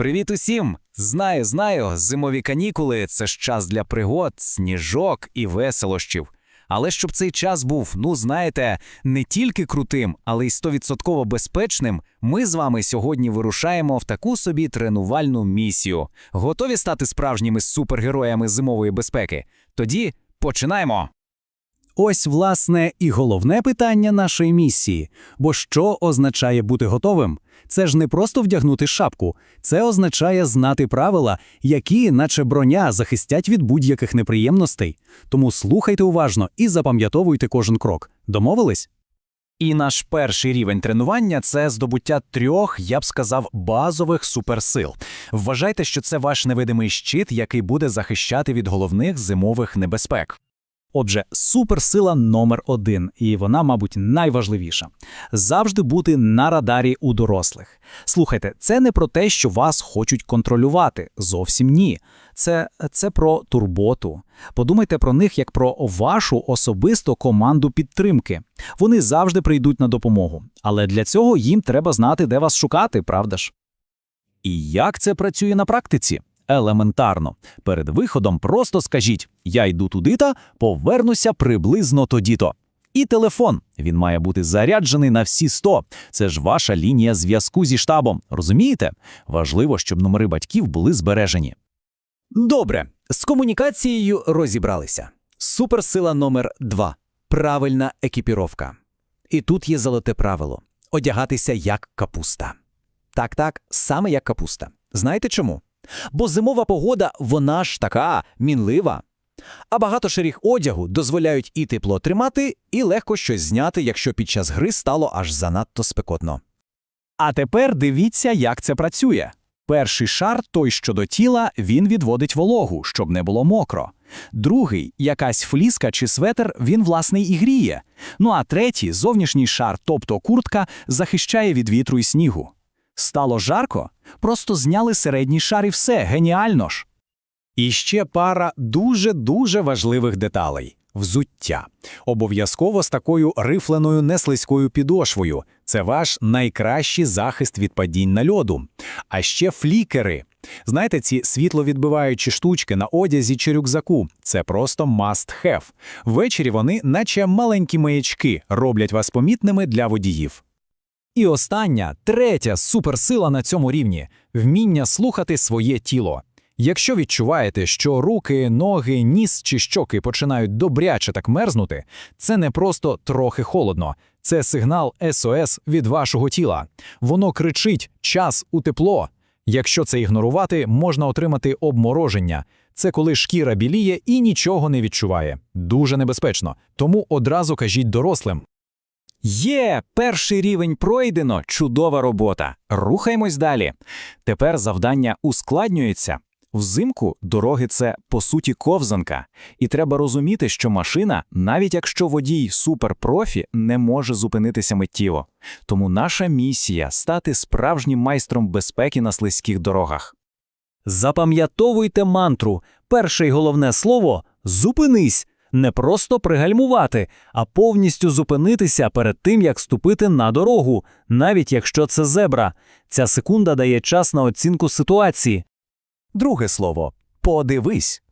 Привіт усім! Знаю, знаю, зимові канікули це ж час для пригод, сніжок і веселощів. Але щоб цей час був, ну знаєте, не тільки крутим, але й стовідсотково безпечним, ми з вами сьогодні вирушаємо в таку собі тренувальну місію. Готові стати справжніми супергероями зимової безпеки? Тоді починаємо! Ось, власне, і головне питання нашої місії. Бо що означає бути готовим? Це ж не просто вдягнути шапку, це означає знати правила, які, наче броня, захистять від будь-яких неприємностей. Тому слухайте уважно і запам'ятовуйте кожен крок. Домовились? І наш перший рівень тренування це здобуття трьох, я б сказав, базових суперсил. Вважайте, що це ваш невидимий щит, який буде захищати від головних зимових небезпек. Отже, суперсила номер один, і вона, мабуть, найважливіша завжди бути на радарі у дорослих. Слухайте, це не про те, що вас хочуть контролювати. Зовсім ні. Це, це про турботу. Подумайте про них як про вашу особисту команду підтримки. Вони завжди прийдуть на допомогу, але для цього їм треба знати, де вас шукати, правда ж? І як це працює на практиці? Елементарно. Перед виходом просто скажіть «Я йду туди-то, повернуся приблизно тоді-то». І телефон. Він має бути заряджений на всі 100. Це ж ваша лінія зв'язку зі штабом. Розумієте? Важливо, щоб номери батьків були збережені. Добре, з комунікацією розібралися. Суперсила номер 2 правильна екіпіровка. І тут є золоте правило одягатися як капуста. Так, так, саме як капуста. Знаєте чому? Бо зимова погода, вона ж така мінлива. А багато ширіх одягу дозволяють і тепло тримати, і легко щось зняти, якщо під час гри стало аж занадто спекотно. А тепер дивіться, як це працює. Перший шар, той, що до тіла, він відводить вологу, щоб не було мокро. Другий, якась фліска чи светр, він власне і гріє. Ну а третій, зовнішній шар, тобто куртка, захищає від вітру і снігу. Стало жарко? Просто зняли середній шар і все, геніально ж. І ще пара дуже-дуже важливих деталей. Взуття. Обов'язково з такою рифленою неслизькою підошвою. Це ваш найкращий захист від падінь на льоду. А ще флікери. Знаєте, ці світловідбиваючі штучки на одязі чи рюкзаку це просто must have. Ввечері вони, наче маленькі маячки, роблять вас помітними для водіїв. І остання, третя суперсила на цьому рівні вміння слухати своє тіло. Якщо відчуваєте, що руки, ноги, ніс чи щоки починають добряче так мерзнути, це не просто трохи холодно, це сигнал СОС від вашого тіла. Воно кричить час у тепло. Якщо це ігнорувати, можна отримати обмороження. Це коли шкіра біліє і нічого не відчуває. Дуже небезпечно. Тому одразу кажіть дорослим. Є, перший рівень пройдено, чудова робота. Рухаємось далі. Тепер завдання ускладнюється. Взимку дороги це по суті ковзанка, і треба розуміти, що машина, навіть якщо водій суперпрофі, не може зупинитися миттєво. Тому наша місія стати справжнім майстром безпеки на слизьких дорогах. Запам'ятовуйте мантру. Перше й головне слово зупинись. Не просто пригальмувати, а повністю зупинитися перед тим, як ступити на дорогу, навіть якщо це зебра. Ця секунда дає час на оцінку ситуації. Друге слово подивись.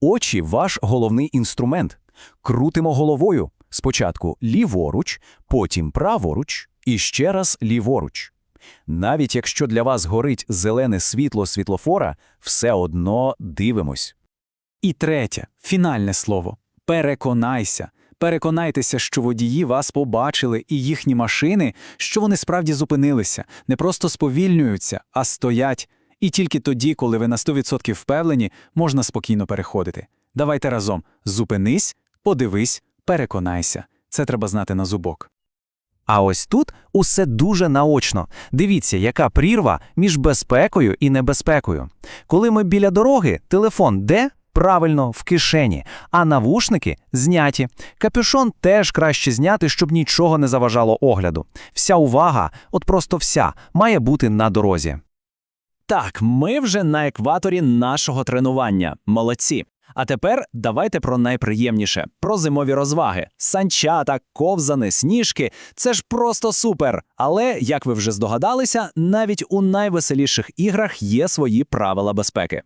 Очі ваш головний інструмент. Крутимо головою. Спочатку ліворуч, потім праворуч і ще раз ліворуч. Навіть якщо для вас горить зелене світло світлофора, все одно дивимось. І третє, фінальне слово переконайся. Переконайтеся, що водії вас побачили і їхні машини, що вони справді зупинилися, не просто сповільнюються, а стоять. І тільки тоді, коли ви на 100% впевнені, можна спокійно переходити. Давайте разом зупинись, подивись, переконайся. Це треба знати на зубок. А ось тут усе дуже наочно. Дивіться, яка прірва між безпекою і небезпекою. Коли ми біля дороги, телефон де? Правильно, в кишені, а навушники зняті. Капюшон теж краще зняти, щоб нічого не заважало огляду. Вся увага, от просто вся, має бути на дорозі. Так, ми вже на екваторі нашого тренування. Молодці. А тепер давайте про найприємніше про зимові розваги. Санчата, ковзани, сніжки це ж просто супер. Але, як ви вже здогадалися, навіть у найвеселіших іграх є свої правила безпеки.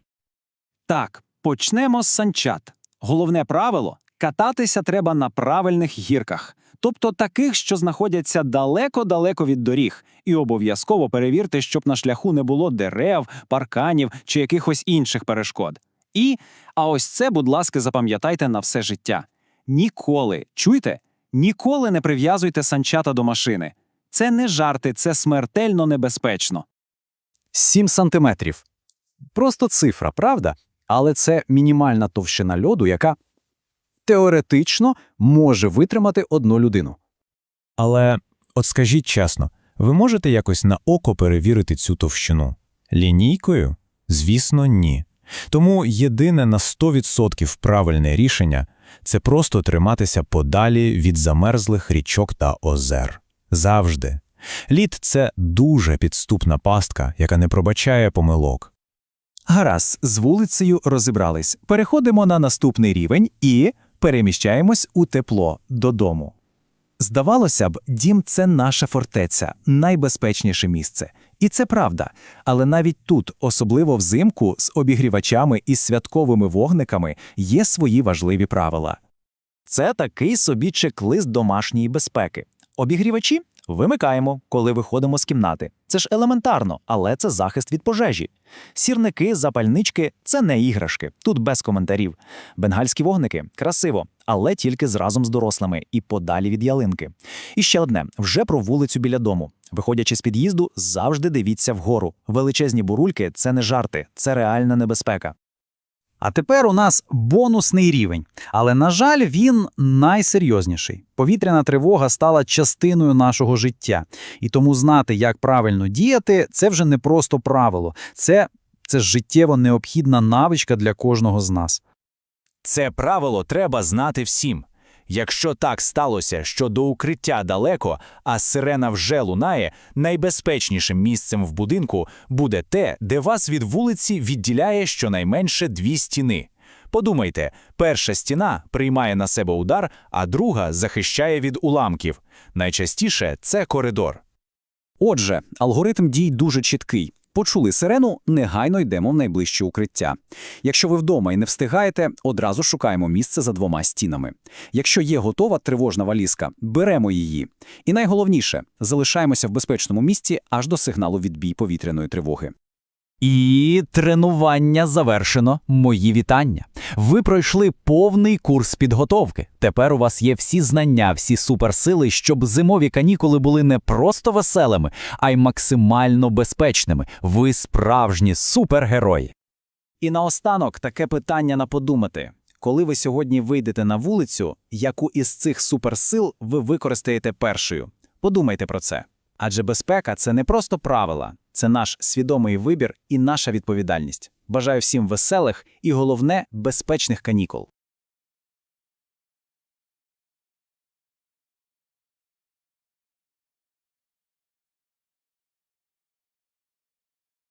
Так, почнемо з санчат. Головне правило кататися треба на правильних гірках, тобто таких, що знаходяться далеко-далеко від доріг, і обов'язково перевірте, щоб на шляху не було дерев, парканів чи якихось інших перешкод. І, а ось це, будь ласка, запам'ятайте на все життя. Ніколи, чуєте? Ніколи не прив'язуйте санчата до машини. Це не жарти, це смертельно небезпечно. 7 сантиметрів. Просто цифра, правда? Але це мінімальна товщина льоду, яка теоретично може витримати одну людину. Але от скажіть чесно, ви можете якось на око перевірити цю товщину? Лінійкою? Звісно, ні. Тому єдине на 100% правильне рішення – це просто триматися подалі від замерзлих річок та озер. Завжди. Лід – це дуже підступна пастка, яка не пробачає помилок. Гаразд, з вулицею розібрались. Переходимо на наступний рівень і переміщаємось у тепло додому. Здавалося б, дім це наша фортеця, найбезпечніше місце. І це правда. Але навіть тут, особливо взимку, з обігрівачами і святковими вогниками, є свої важливі правила. Це такий собі чек-лист домашньої безпеки. Обігрівачі вимикаємо, коли виходимо з кімнати. Це ж елементарно, але це захист від пожежі. Сірники, запальнички це не іграшки. Тут без коментарів. Бенгальські вогники красиво, але тільки зразом з дорослими і подалі від ялинки. І ще одне: вже про вулицю біля дому. Виходячи з під'їзду, завжди дивіться вгору. Величезні бурульки це не жарти, це реальна небезпека. А тепер у нас бонусний рівень, але, на жаль, він найсерйозніший. Повітряна тривога стала частиною нашого життя, і тому знати, як правильно діяти, це вже не просто правило, це, це життєво необхідна навичка для кожного з нас. Це правило треба знати всім. Якщо так сталося, що до укриття далеко, а сирена вже лунає, найбезпечнішим місцем в будинку буде те, де вас від вулиці відділяє щонайменше дві стіни. Подумайте, перша стіна приймає на себе удар, а друга захищає від уламків. Найчастіше це коридор. Отже, алгоритм дій дуже чіткий. Почули сирену, негайно йдемо в найближче укриття. Якщо ви вдома і не встигаєте, одразу шукаємо місце за двома стінами. Якщо є готова тривожна валізка, беремо її. І найголовніше, залишаємося в безпечному місці аж до сигналу відбій повітряної тривоги. І тренування завершено. Мої вітання. Ви пройшли повний курс підготовки. Тепер у вас є всі знання, всі суперсили, щоб зимові канікули були не просто веселими, а й максимально безпечними. Ви справжні супергерої. І наостанок таке питання на подумати. Коли ви сьогодні вийдете на вулицю, яку із цих суперсил ви використаєте першою? Подумайте про це. Адже безпека це не просто правила, це наш свідомий вибір і наша відповідальність. Бажаю всім веселих і головне безпечних канікул.